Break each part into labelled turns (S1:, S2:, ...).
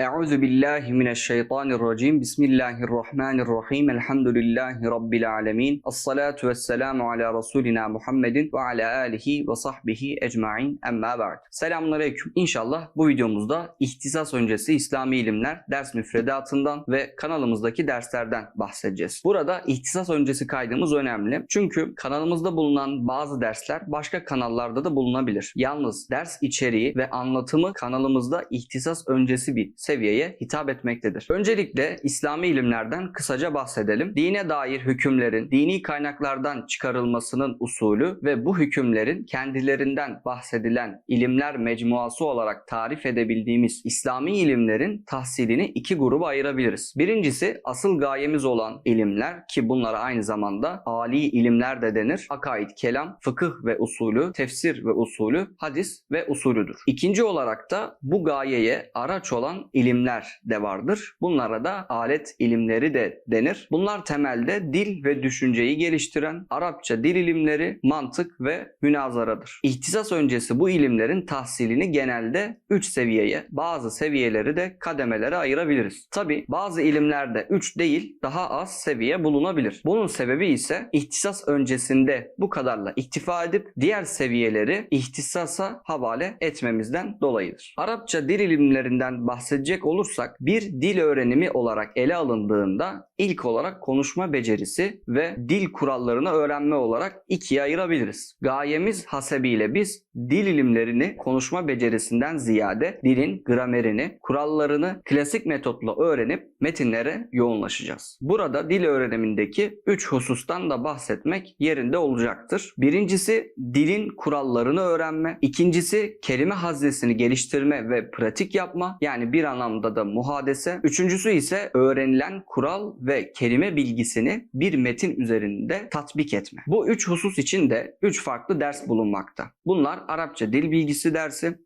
S1: Euzu billahi mineşşeytanirracim. Bismillahirrahmanirrahim. Elhamdülillahi rabbil alamin. Essalatu vesselamu ala rasulina Muhammedin ve ala alihi ve sahbihi ecmaîn. Emma ba'd. Selamünaleyküm. İnşallah bu videomuzda ihtisas öncesi İslami ilimler ders müfredatından ve kanalımızdaki derslerden bahsedeceğiz. Burada ihtisas öncesi kaydımız önemli. Çünkü kanalımızda bulunan bazı dersler başka kanallarda da bulunabilir. Yalnız ders içeriği ve anlatımı kanalımızda ihtisas öncesi bir seviyeye hitap etmektedir. Öncelikle İslami ilimlerden kısaca bahsedelim. Dine dair hükümlerin dini kaynaklardan çıkarılmasının usulü ve bu hükümlerin kendilerinden bahsedilen ilimler mecmuası olarak tarif edebildiğimiz İslami ilimlerin tahsilini iki gruba ayırabiliriz. Birincisi asıl gayemiz olan ilimler ki bunlara aynı zamanda ali ilimler de denir. Akaid, kelam, fıkıh ve usulü, tefsir ve usulü, hadis ve usulüdür. İkinci olarak da bu gayeye araç olan ilimler de vardır. Bunlara da alet ilimleri de denir. Bunlar temelde dil ve düşünceyi geliştiren Arapça dil ilimleri, mantık ve münazaradır. İhtisas öncesi bu ilimlerin tahsilini genelde 3 seviyeye, bazı seviyeleri de kademelere ayırabiliriz. Tabi bazı ilimlerde 3 değil daha az seviye bulunabilir. Bunun sebebi ise ihtisas öncesinde bu kadarla iktifa edip diğer seviyeleri ihtisasa havale etmemizden dolayıdır. Arapça dil ilimlerinden bahsedecek olursak bir dil öğrenimi olarak ele alındığında ilk olarak konuşma becerisi ve dil kurallarını öğrenme olarak ikiye ayırabiliriz. Gayemiz hasebiyle biz dil ilimlerini konuşma becerisinden ziyade dilin gramerini, kurallarını klasik metotla öğrenip metinlere yoğunlaşacağız. Burada dil öğrenimindeki 3 husustan da bahsetmek yerinde olacaktır. Birincisi dilin kurallarını öğrenme. İkincisi kelime haznesini geliştirme ve pratik yapma. Yani bir anlamda da muhadese. Üçüncüsü ise öğrenilen kural ve kelime bilgisini bir metin üzerinde tatbik etme. Bu üç husus için de üç farklı ders bulunmakta. Bunlar Arapça dil bilgisi dersi,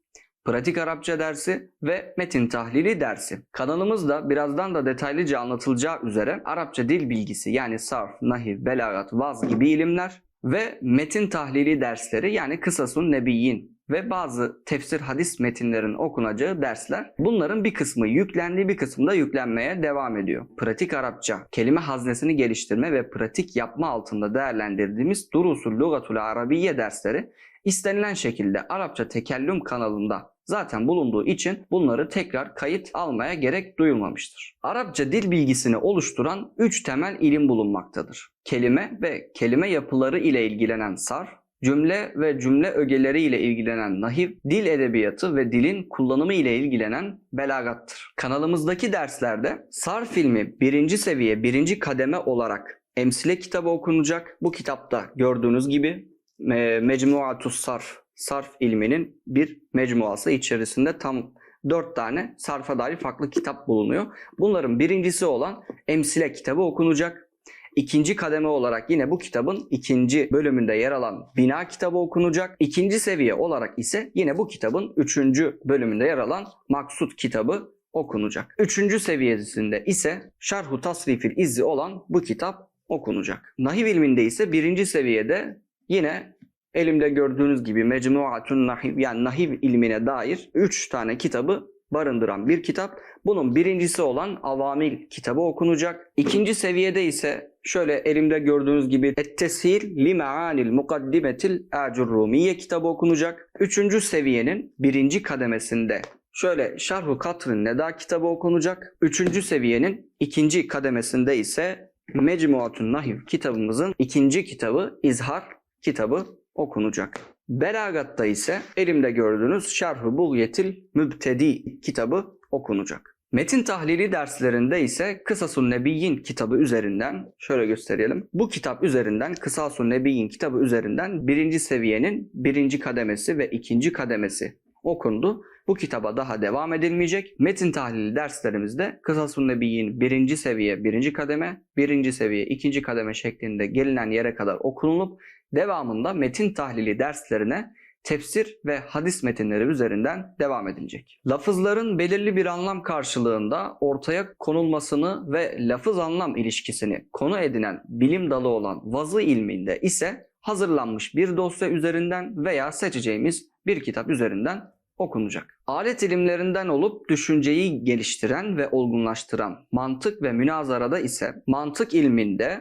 S1: pratik Arapça dersi ve metin tahlili dersi. Kanalımızda birazdan da detaylıca anlatılacağı üzere Arapça dil bilgisi yani sarf, nahiv, belagat, vaz gibi ilimler ve metin tahlili dersleri yani kısasun nebiyyin ve bazı tefsir hadis metinlerin okunacağı dersler. Bunların bir kısmı yüklendiği bir kısmı yüklenmeye devam ediyor. Pratik Arapça, kelime haznesini geliştirme ve pratik yapma altında değerlendirdiğimiz Durusul Lugatul Arabiye dersleri istenilen şekilde Arapça Tekellüm kanalında zaten bulunduğu için bunları tekrar kayıt almaya gerek duyulmamıştır. Arapça dil bilgisini oluşturan 3 temel ilim bulunmaktadır. Kelime ve kelime yapıları ile ilgilenen sarf, cümle ve cümle ögeleri ile ilgilenen nahiv, dil edebiyatı ve dilin kullanımı ile ilgilenen belagattır. Kanalımızdaki derslerde sarf ilmi birinci seviye, birinci kademe olarak emsile kitabı okunacak. Bu kitapta gördüğünüz gibi e, Mecmuatus Sarf, sarf ilminin bir mecmuası içerisinde tam 4 tane sarfa dair farklı kitap bulunuyor. Bunların birincisi olan Emsile kitabı okunacak. İkinci kademe olarak yine bu kitabın ikinci bölümünde yer alan Bina kitabı okunacak. İkinci seviye olarak ise yine bu kitabın üçüncü bölümünde yer alan Maksut kitabı okunacak. Üçüncü seviyesinde ise Şerhu Tasrifil İzzi olan bu kitap okunacak. Nahiv ilminde ise birinci seviyede yine elimde gördüğünüz gibi Mecmuatun Nahiv yani Nahiv ilmine dair 3 tane kitabı barındıran bir kitap. Bunun birincisi olan Avamil kitabı okunacak. İkinci seviyede ise şöyle elimde gördüğünüz gibi Et-Teshil li Ma'anil Mukaddimetil Acurrumiye kitabı okunacak. Üçüncü seviyenin birinci kademesinde şöyle Şerhu Katrın Neda kitabı okunacak. Üçüncü seviyenin ikinci kademesinde ise Mecmuatun Nahiv kitabımızın ikinci kitabı İzhar kitabı okunacak. Belagatta ise elimde gördüğünüz Şerh-ı Bulyetil Mübtedi kitabı okunacak. Metin tahlili derslerinde ise Kısasun Nebiyyin kitabı üzerinden şöyle gösterelim. Bu kitap üzerinden Kısasun Nebiyyin kitabı üzerinden birinci seviyenin birinci kademesi ve ikinci kademesi okundu. Bu kitaba daha devam edilmeyecek. Metin tahlili derslerimizde Kısasun Nebiyyin birinci seviye, birinci kademe, birinci seviye, ikinci kademe şeklinde gelinen yere kadar okunulup devamında metin tahlili derslerine tefsir ve hadis metinleri üzerinden devam edilecek. Lafızların belirli bir anlam karşılığında ortaya konulmasını ve lafız anlam ilişkisini konu edinen bilim dalı olan vazı ilminde ise hazırlanmış bir dosya üzerinden veya seçeceğimiz bir kitap üzerinden okunacak. Alet ilimlerinden olup düşünceyi geliştiren ve olgunlaştıran mantık ve münazarada ise mantık ilminde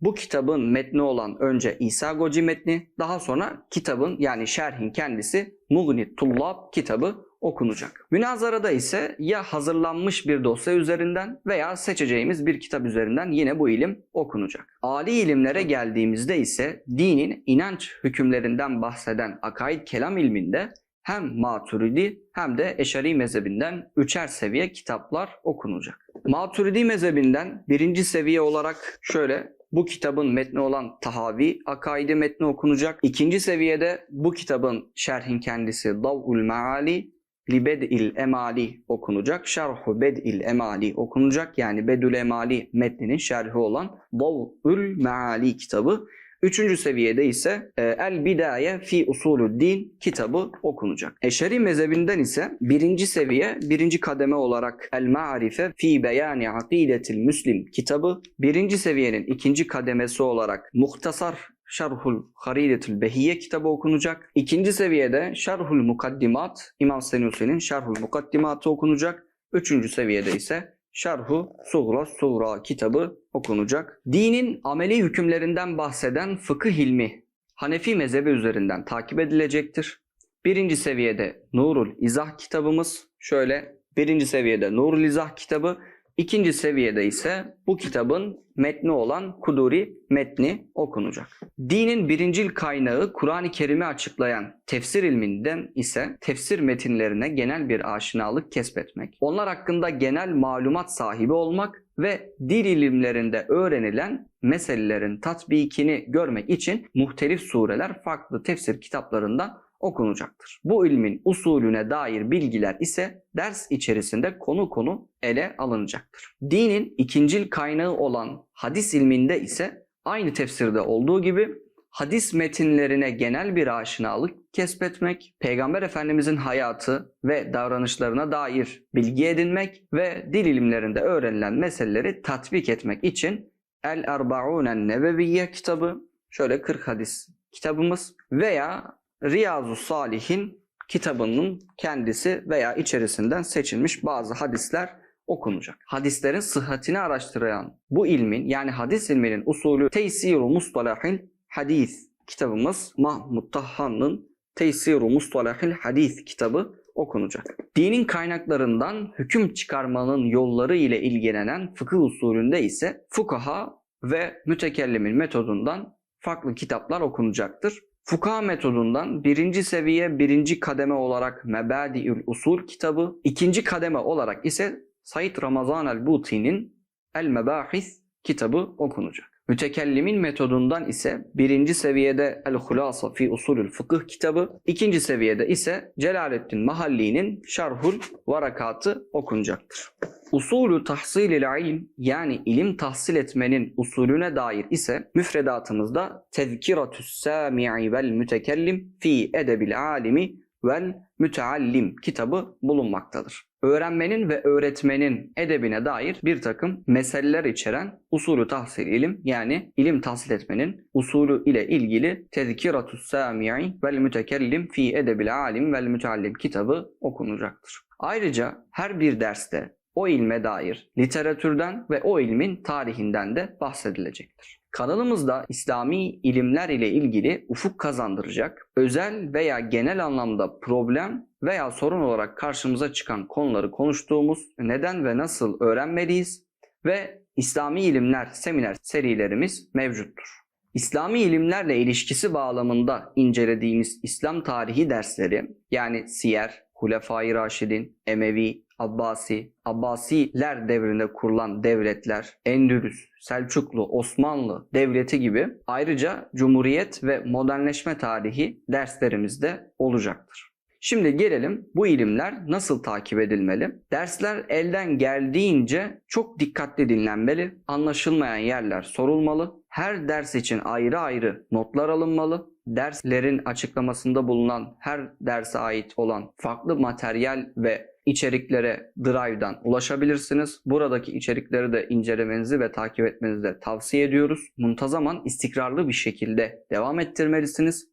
S1: bu kitabın metni olan önce İsa Goci metni, daha sonra kitabın yani şerhin kendisi Mughni Tullab kitabı okunacak. Münazarada ise ya hazırlanmış bir dosya üzerinden veya seçeceğimiz bir kitap üzerinden yine bu ilim okunacak. Ali ilimlere geldiğimizde ise dinin inanç hükümlerinden bahseden akaid kelam ilminde hem Maturidi hem de Eşari mezhebinden üçer seviye kitaplar okunacak. Maturidi mezhebinden birinci seviye olarak şöyle bu kitabın metni olan Tahavi akaidi metni okunacak. İkinci seviyede bu kitabın şerhin kendisi Davul Maali Libed'il Emali okunacak. Şerhu Bed'il Emali okunacak. Yani Bedül Emali metninin şerhi olan Davul Maali kitabı. Üçüncü seviyede ise e, El Bidaye fi Usulü Din kitabı okunacak. Eşeri mezhebinden ise birinci seviye, birinci kademe olarak El Ma'rife fi Beyani Akidetil Müslim kitabı, birinci seviyenin ikinci kademesi olarak Muhtasar Şerhul Haridetul Behiye kitabı okunacak. İkinci seviyede Şerhul Mukaddimat, İmam Senussi'nin Şerhul Mukaddimatı okunacak. Üçüncü seviyede ise Şerhu Suğra Suğra kitabı okunacak. Dinin ameli hükümlerinden bahseden fıkıh ilmi Hanefi mezhebi üzerinden takip edilecektir. Birinci seviyede Nurul İzah kitabımız şöyle birinci seviyede Nurul İzah kitabı İkinci seviyede ise bu kitabın metni olan Kuduri metni okunacak. Dinin birincil kaynağı Kur'an-ı Kerim'i açıklayan tefsir ilminden ise tefsir metinlerine genel bir aşinalık kesbetmek, onlar hakkında genel malumat sahibi olmak ve dil ilimlerinde öğrenilen meselelerin tatbikini görmek için muhtelif sureler farklı tefsir kitaplarından okunacaktır. Bu ilmin usulüne dair bilgiler ise ders içerisinde konu konu ele alınacaktır. Dinin ikincil kaynağı olan hadis ilminde ise aynı tefsirde olduğu gibi hadis metinlerine genel bir aşinalık kesbetmek, Peygamber Efendimizin hayatı ve davranışlarına dair bilgi edinmek ve dil ilimlerinde öğrenilen meseleleri tatbik etmek için El Erba'unen Neveviye kitabı, şöyle 40 hadis kitabımız veya Riyazu Salih'in kitabının kendisi veya içerisinden seçilmiş bazı hadisler okunacak. Hadislerin sıhhatini araştıran bu ilmin yani hadis ilminin usulü Teysiru Mustalahil Hadis kitabımız Mahmud Tahhan'ın Teysiru Mustalahil Hadis kitabı okunacak. Dinin kaynaklarından hüküm çıkarmanın yolları ile ilgilenen fıkıh usulünde ise fukaha ve mütekellimin metodundan farklı kitaplar okunacaktır. Fukaha metodundan birinci seviye birinci kademe olarak Mebadiül Usul kitabı, ikinci kademe olarak ise Said Ramazan el-Buti'nin El Mebahis kitabı okunacak. Mütekellimin metodundan ise birinci seviyede El Hulasa fi Usulül Fıkıh kitabı, ikinci seviyede ise Celaleddin Mahalli'nin Şerhul Varakatı okunacaktır. Usulü tahsilil ilim yani ilim tahsil etmenin usulüne dair ise müfredatımızda Tezkiratü's sami'i vel mütekellim fi edebil alimi vel müteallim kitabı bulunmaktadır. Öğrenmenin ve öğretmenin edebine dair bir takım meseleler içeren usulü tahsil ilim yani ilim tahsil etmenin usulü ile ilgili Tezkiratü's sami'i vel mütekellim fi edebil alim vel müteallim kitabı okunacaktır. Ayrıca her bir derste o ilme dair literatürden ve o ilmin tarihinden de bahsedilecektir. Kanalımızda İslami ilimler ile ilgili ufuk kazandıracak, özel veya genel anlamda problem veya sorun olarak karşımıza çıkan konuları konuştuğumuz neden ve nasıl öğrenmeliyiz ve İslami ilimler seminer serilerimiz mevcuttur. İslami ilimlerle ilişkisi bağlamında incelediğimiz İslam tarihi dersleri yani Siyer, Hulefai Raşidin, Emevi, Abbasi, Abbasiler devrinde kurulan devletler, Endülüs, Selçuklu, Osmanlı devleti gibi ayrıca Cumhuriyet ve modernleşme tarihi derslerimizde olacaktır. Şimdi gelelim bu ilimler nasıl takip edilmeli? Dersler elden geldiğince çok dikkatli dinlenmeli, anlaşılmayan yerler sorulmalı, her ders için ayrı ayrı notlar alınmalı, derslerin açıklamasında bulunan her derse ait olan farklı materyal ve içeriklere Drive'dan ulaşabilirsiniz. Buradaki içerikleri de incelemenizi ve takip etmenizi de tavsiye ediyoruz. Muntazaman istikrarlı bir şekilde devam ettirmelisiniz.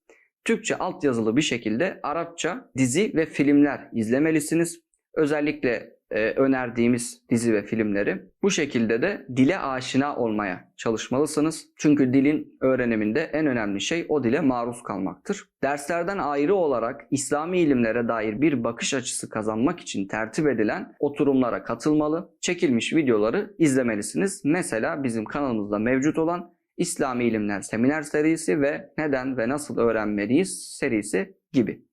S1: Türkçe altyazılı bir şekilde Arapça dizi ve filmler izlemelisiniz. Özellikle e, önerdiğimiz dizi ve filmleri. Bu şekilde de dile aşina olmaya çalışmalısınız. Çünkü dilin öğreniminde en önemli şey o dile maruz kalmaktır. Derslerden ayrı olarak İslami ilimlere dair bir bakış açısı kazanmak için tertip edilen oturumlara katılmalı, çekilmiş videoları izlemelisiniz. Mesela bizim kanalımızda mevcut olan İslami İlimler Seminer serisi ve Neden ve Nasıl Öğrenmeliyiz serisi gibi.